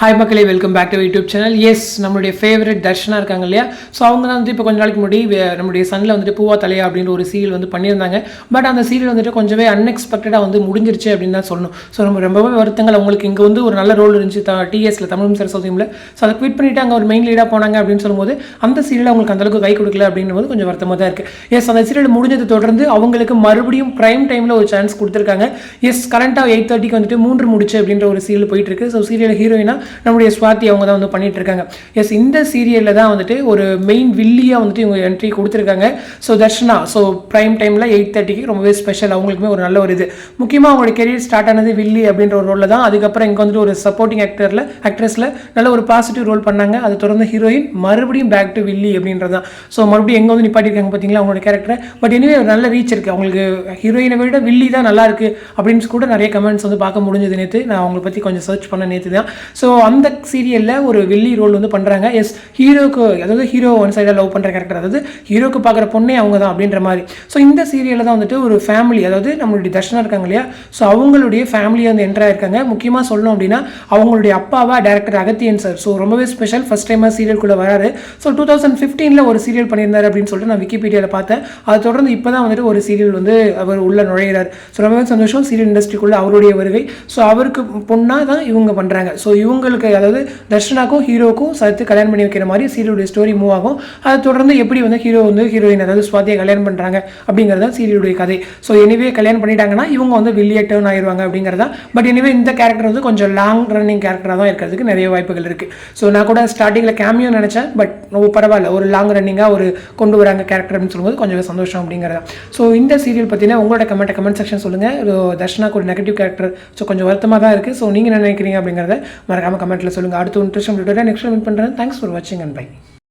Hi மக்களே welcome back to YouTube channel yes நம்மளுடைய favourite Darshana இருக்காங்க இல்லையா? ஸோ அவங்க தான் வந்து இப்போ கொஞ்ச நாளைக்கு முன்னாடி நம்முடைய சனில் வந்துட்டு பூவா தலையா அப்படின்ற ஒரு சீரியல் வந்து பண்ணியிருந்தாங்க. பட் அந்த சீரியல் வந்துட்டு கொஞ்சமே அன்எக்ஸ்பெக்டடாக வந்து முடிஞ்சிருச்சு அப்படின்னு தான் சொல்லணும். ஸோ நம்ம ரொம்பவே வருத்தங்கள். அவங்களுக்கு இங்கே வந்து ஒரு நல்ல ரோல் இருந்துச்சு டிஎஸ்ல தமிழ் சரஸ்வதியில் ஸோ அதை குவிட் பண்ணிட்டு அங்கே ஒரு மெயின் லீடாக போனாங்க அப்படின்னு சொல்லும்போது அந்த சீரியல் அவங்களுக்கு அந்தளவுக்கு கை கொடுக்கல அப்படின்னும் போது கொஞ்சம் வருத்தமாக தான் இருக்குது எஸ் அந்த சீரியல் முடிஞ்சது தொடர்ந்து அவங்களுக்கு மறுபடியும் ப்ரைம் டைமில் ஒரு சான்ஸ் கொடுத்துருக்காங்க. எஸ் கரண்ட்டாக எயிட் தேர்ட்டிக்கு வந்துட்டு மூன்று முடிச்சு அப்படின்ற ஒரு சீரியல் போயிட்டு இருக்கு. ஸோ சீரியல் ஹீரோயினா நம்முடைய சுவாதி அவங்க தான் வந்து பண்ணிட்டு இருக்காங்க எஸ் இந்த சீரியலில் தான் வந்துட்டு ஒரு மெயின் வில்லியாக வந்துட்டு இவங்க என்ட்ரி கொடுத்துருக்காங்க. ஸோ தர்ஷனா ஸோ ப்ரைம் டைமில் எயிட் தேர்ட்டிக்கு ரொம்பவே ஸ்பெஷல் அவங்களுக்குமே ஒரு நல்ல ஒரு இது. முக்கியமாக அவங்களோட கெரியர் ஸ்டார்ட் ஆனது வில்லி அப்படின்ற ஒரு ரோலில் தான். அதுக்கப்புறம் இங்கே வந்துட்டு ஒரு சப்போர்ட்டிங் ஆக்டரில் ஆக்ட்ரஸில் நல்ல ஒரு பாசிட்டிவ் ரோல் பண்ணாங்க. அது தொடர்ந்து ஹீரோயின் மறுபடியும் பேக் டு வில்லி அப்படின்றது தான். ஸோ மறுபடியும் எங்கே வந்து நிப்பாட்டிருக்காங்க பார்த்தீங்களா அவங்களோட கேரக்டர் பட் எனவே ஒரு நல்ல ரீச் இருக்குது அவங்களுக்கு ஹீரோயினை விட வில்லி தான் நல்லா இருக்கு. அப்படின்னு கூட நிறைய கமெண்ட்ஸ் வந்து பார்க்க முடிஞ்சது நேற்று நான் அவங்கள பற்றி கொஞ்சம் சர்ச் பண்ண நேற்று தான். ஸோ அந்த சீரியலில் ஒரு வில்லி ரோல் வந்து பண்ணுறாங்க எஸ் ஹீரோக்கு அதாவது ஹீரோ ஒன் சைடாக லவ் பண்ணுற கேரக்டர் அதாவது ஹீரோக்கு பார்க்குற பொண்ணே அவங்க தான் அப்படின்ற மாதிரி. ஸோ இந்த சீரியலில் தான் வந்துட்டு ஒரு ஃபேமிலி அதாவது நம்மளுடைய தர்ஷனா இருக்காங்க இல்லையா? ஸோ அவங்களுடைய ஃபேமிலியை வந்து என்ட்ராக இருக்காங்க முக்கியமாக சொல்லணும் அப்படின்னா அவங்களுடைய அப்பாவா டேரக்டர் அகத்தியன் சார் ஸோ ரொம்பவே ஸ்பெஷல் ஃபஸ்ட் டைமாக சீரியல்குள்ளே வராரு. ஸோ டூ தௌசண்ட் ஃபிஃப்டீனில் ஒரு சீரியல் பண்ணியிருந்தாரு அப்படின்னு சொல்லிட்டு நான் விக்கிபீடியாவில் பார்த்தேன். அதை தொடர்ந்து இப்போ தான் வந்துட்டு ஒரு சீரியல் வந்து அவர் உள்ள நுழையிறார். ஸோ ரொம்பவே சந்தோஷம். சீரியல் இண்டஸ்ட்ரிக்குள்ளே அவருடைய வருகை. ஸோ அவருக்கு பொண்ணாக தான் இவங்க பண்ணுறாங்க ஸோ இவங்க இவங்களுக்கு அதாவது தர்ஷனாக்கும் ஹீரோக்கும் சேர்த்து கல்யாணம் பண்ணி வைக்கிற மாதிரி சீரியலுடைய ஸ்டோரி மூவ் ஆகும். அதை தொடர்ந்து எப்படி வந்து ஹீரோ வந்து ஹீரோயின் அதாவது சுவாதியை கல்யாணம் பண்ணுறாங்க அப்படிங்கிறது தான் சீரியலுடைய கதை. ஸோ எனிவே கல்யாணம் பண்ணிட்டாங்கன்னா இவங்க வந்து வெளியே டேர்ன் ஆயிடுவாங்க அப்படிங்கிறதா பட் எனிவே இந்த கேரக்டர் வந்து கொஞ்சம் லாங் ரன்னிங் கேரக்டராக தான் இருக்கிறதுக்கு நிறைய வாய்ப்புகள் இருக்குது ஸோ நான் கூட ஸ்டார்டிங்கில் கேமியோ நினச்சேன் பட் பரவாயில்ல. ஒரு லாங் ரன்னிங்காக ஒரு கொண்டு வராங்க கேரக்டர் அப்படின்னு சொல்லும்போது கொஞ்சம் சந்தோஷம் அப்படிங்கிறதா ஸோ இந்த சீரியல் பற்றினா உங்களோட கமெண்ட் கமெண்ட் செக்ஷன் சொல்லுங்கள் தர்ஷனாக்கு ஒரு நெகட்டிவ் கேரக்டர் ஸோ கொஞ்சம் வருத்தமாக தான் இருக்குது ஸோ நீங்கள் என்ன நினைக்கிறீங்க அப்படிங்கிறத மறக்காம கமெண்ட்டில் சொல்லுங்கள் அடுத்த இன்ட்ரெஸ்ட் வீடியோட நெக்ஸ்ட் மீட் பண்ணுறேன் தேங்க்ஸ் ஃபார் வாட்சிங் அண்ட் பை